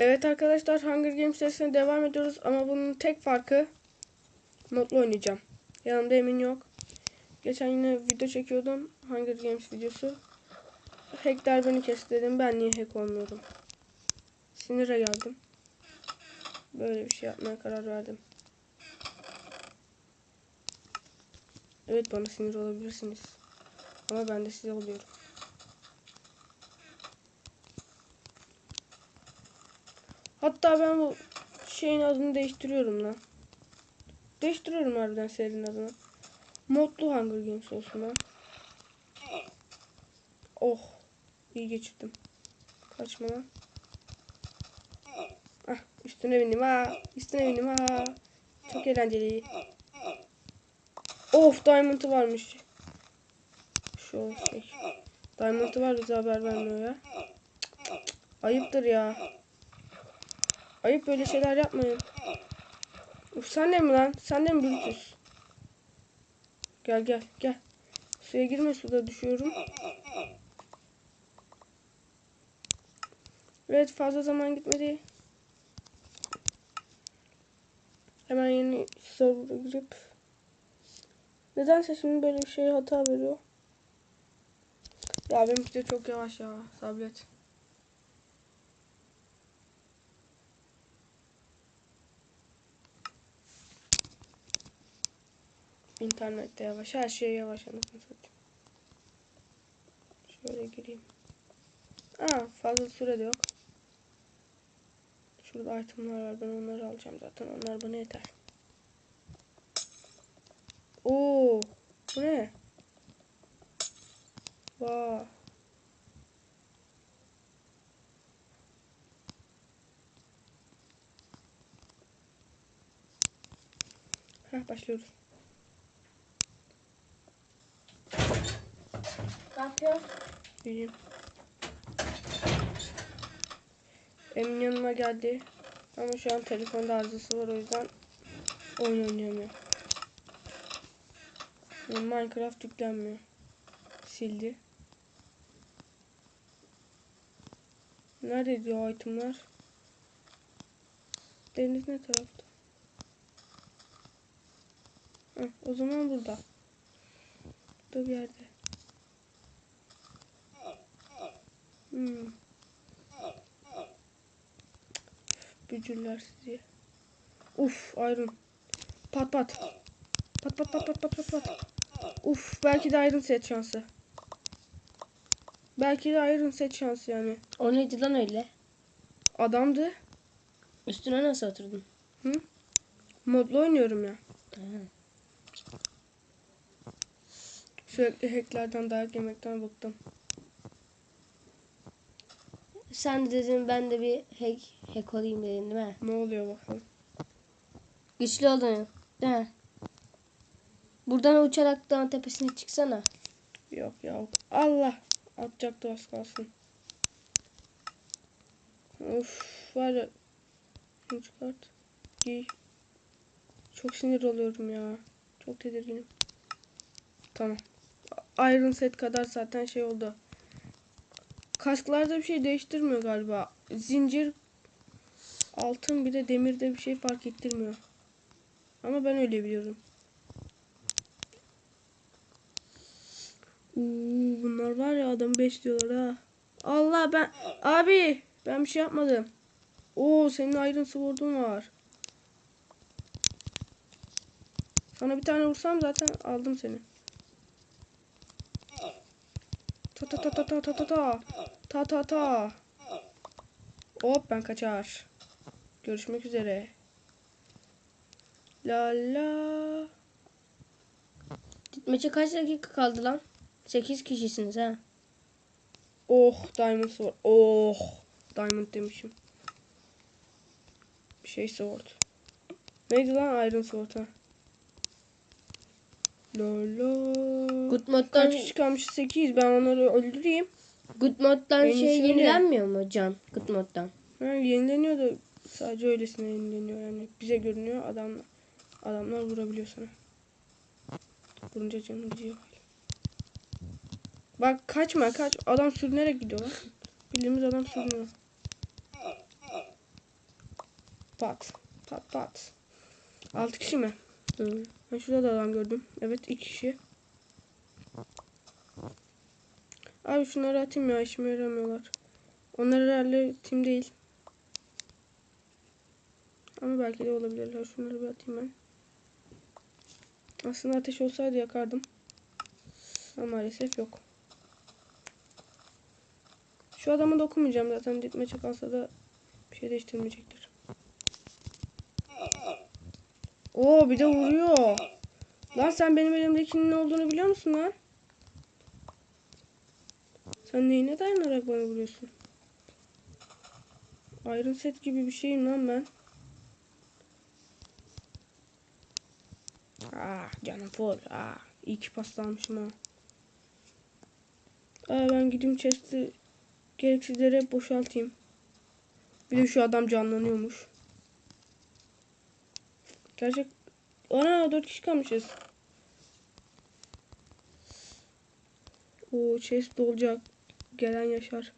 Evet arkadaşlar Hunger Games serisine devam ediyoruz ama bunun tek farkı modlu oynayacağım. Yanımda Emin yok. Geçen yine video çekiyordum. Hunger Games videosu. Hackler beni kesti dedim. Ben niye hack olmuyorum? Sinire geldim. Böyle bir şey yapmaya karar verdim. Evet bana sinir olabilirsiniz. Ama ben de size oluyorum. Hatta ben bu şeyin adını değiştiriyorum lan. Değiştiriyorum harbiden serinin adını. Modlu Hunger Games olsun lan. Oh. iyi geçirdim. Kaçma lan. Ah üstüne bindim ha. Üstüne bindim ha. Çok eğlenceli. Of diamond'ı varmış. Şu şey. Diamond'ı var bize haber vermiyor ya. Ayıptır ya. Ayıp böyle şeyler yapmayın. Uf sen de mi lan? Sen de mi Brutus? Gel gel gel. Suya girme suda düşüyorum. Evet fazla zaman gitmedi. Hemen yeni server'a girip Nedense şimdi böyle bir şey hata veriyor. Ya benimki de çok yavaş ya. Sabret. İnternette yavaş. Her şey yavaş anasını satayım. Şöyle gireyim. Aa fazla süre de yok. Şurada itemler var. Ben onları alacağım zaten. Onlar bana yeter. Oo, bu ne? Vaa. Heh, başlıyoruz. Ne yapıyorsun? İyiyim. Emin yanıma geldi. Ama şu an telefonda arızası var o yüzden oyun oynayamıyor. Minecraft yüklenmiyor. Sildi. Nerede diyor itemler? Deniz ne tarafta? Heh, o zaman burada. Burada bir yerde. Hmm. Bücürler sizi. Uf iron. Pat pat. Pat pat pat pat pat pat pat. Uf belki de iron set şansı. Belki de iron set şansı yani. O neydi lan öyle? Adamdı. Üstüne nasıl oturdun? Modlu oynuyorum ya. Ha. Sürekli hacklerden dayak yemekten bıktım. Sen de dedin ben de bir hack, hack olayım dedin değil mi? Ne oluyor bakalım. Güçlü oldun değil mi? Buradan uçarak dağın tepesine çıksana. Yok ya. Allah. Atacaktı az kalsın. Of var ya. Çıkart. Giy. Çok sinir oluyorum ya. Çok tedirginim. Tamam. Iron set kadar zaten şey oldu. Kasklarda bir şey değiştirmiyor galiba. Zincir altın bir de demirde bir şey fark ettirmiyor. Ama ben öyle biliyorum. Uuu bunlar var ya adamı besliyorlar ha. Allah ben abi ben bir şey yapmadım. Oo senin Iron Sword'un var. Sana bir tane vursam zaten aldım seni. Ta ta ta ta ta ta ta ta. Ta ta ta. Hop ben kaçar. Görüşmek üzere. La la. Maça kaç dakika kaldı lan? 8 kişisiniz ha. Oh diamond var. Oh diamond demişim. Bir şey sword. Neydi lan iron sword ha? Lolo. Good moddan, Kaç kişi kalmış? 8. Ben onları öldüreyim. good moddan En şey öyle. yenilenmiyor mu can? Good moddan. Ha, yenileniyor da sadece öylesine yenileniyor yani. Bize görünüyor adam adamlar vurabiliyor sana. Vurunca canım gidiyor. Bak kaçma kaç. Adam sürünerek gidiyor lan. Bildiğimiz adam sürünüyor. pat. Pat pat. 6 kişi mi? Hı. Ben şurada da adam gördüm. Evet 2 kişi. Abi şunları atayım ya işime yaramıyorlar. Onlar herhalde tim değil. Ama belki de olabilirler. Şunları bir atayım ben. Aslında ateş olsaydı yakardım. Ama maalesef yok. Şu adama dokunmayacağım zaten. Ditmeçe kalsa da bir şey değiştirmeyecektir. Oo bir de vuruyor. Lan sen benim elimdekinin ne olduğunu biliyor musun lan? Sen neyine dayanarak bana vuruyorsun? Iron set gibi bir şeyim lan ben. Ah canım full. Ah iyi ki paslanmışım ha. Aa, ben gideyim chest'i gereksizlere boşaltayım. Bir de şu adam canlanıyormuş. Gerçek... Ana dört kişi kalmışız. O chest dolacak. Gelen yaşar.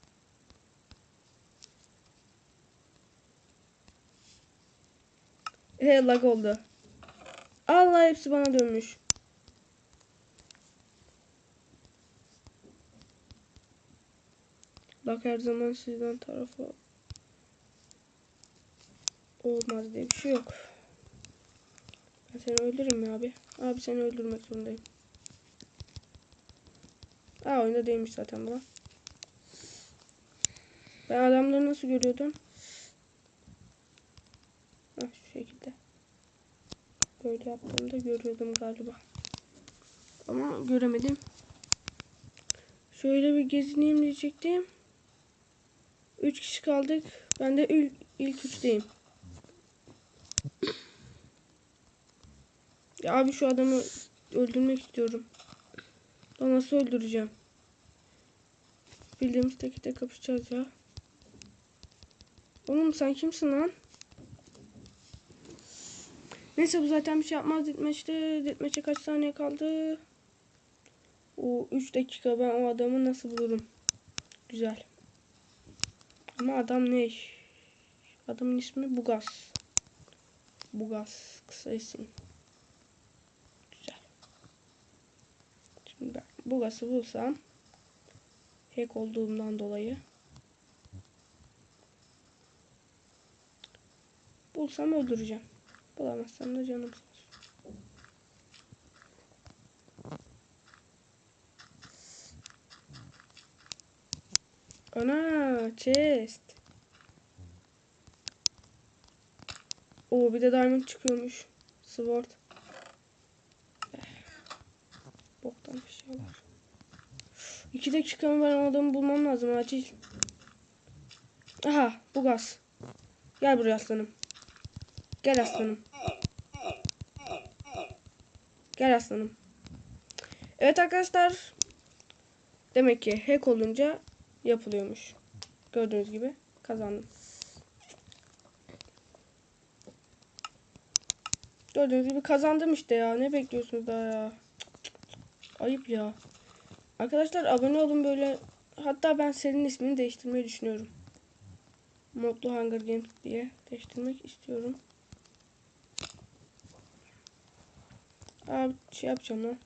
He lag oldu. Allah hepsi bana dönmüş. Lag her zaman sizden tarafı olmaz diye bir şey yok. Ben seni öldüreyim mi abi? Abi seni öldürmek zorundayım. Aa oyunda değilmiş zaten bu. Ben adamları nasıl görüyordum? Ha şu şekilde. Böyle yaptığımda görüyordum galiba. Ama göremedim. Şöyle bir gezineyim diyecektim. 3 kişi kaldık. Ben de ilk 3'teyim. Abi şu adamı öldürmek istiyorum. Ama nasıl öldüreceğim? Bildiğimiz teki tek kapışacağız ya. Oğlum sen kimsin lan? Neyse bu zaten bir şey yapmaz ditmeçte. Ditmeçe kaç saniye kaldı? O 3 dakika ben o adamı nasıl bulurum? Güzel. Ama adam ne? Adamın ismi Bugas. Bugas kısa isim. Güzel. Şimdi ben Bugas'ı bulsam hack olduğumdan dolayı bulsam öldüreceğim. Bulamazsam da canım sağ olsun. Ana chest. Oo bir de diamond çıkıyormuş. Sword. Boktan bir şey var. İki dakika mı ben adamı bulmam lazım acil. Aha bu gaz. Gel buraya aslanım. Gel aslanım. Gel aslanım. Evet arkadaşlar. Demek ki hack olunca yapılıyormuş. Gördüğünüz gibi kazandım. Gördüğünüz gibi kazandım işte ya. Ne bekliyorsunuz daha ya? Ayıp ya. Arkadaşlar abone olun böyle. Hatta ben serinin ismini değiştirmeyi düşünüyorum. Modlu Hunger Games diye değiştirmek istiyorum. Abi şey yapacağım lan.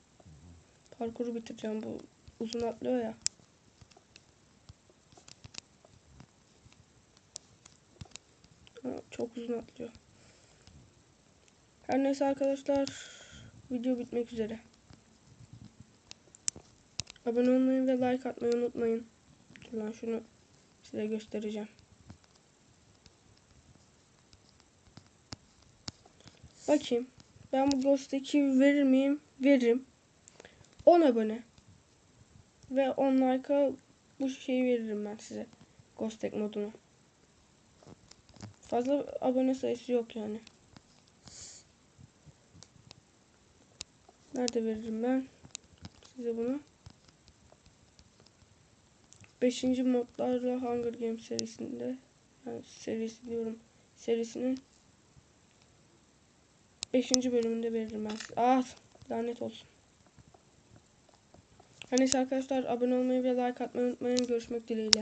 Parkuru bitireceğim bu uzun atlıyor ya. Çok uzun atlıyor. Her neyse arkadaşlar video bitmek üzere. Abone olmayı ve like atmayı unutmayın. Dur şunu size göstereceğim. Bakayım. Ben bu Ghost 2 verir miyim? Veririm. 10 abone. Ve 10 like'a bu şeyi veririm ben size. Ghost Tech modunu. Fazla abone sayısı yok yani. Nerede veririm ben size bunu? 5. modlarla Hunger Games serisinde yani serisi diyorum serisinin 5. bölümünde veririm ben. Ah lanet olsun. Her neyse arkadaşlar abone olmayı ve like atmayı unutmayın. Görüşmek dileğiyle.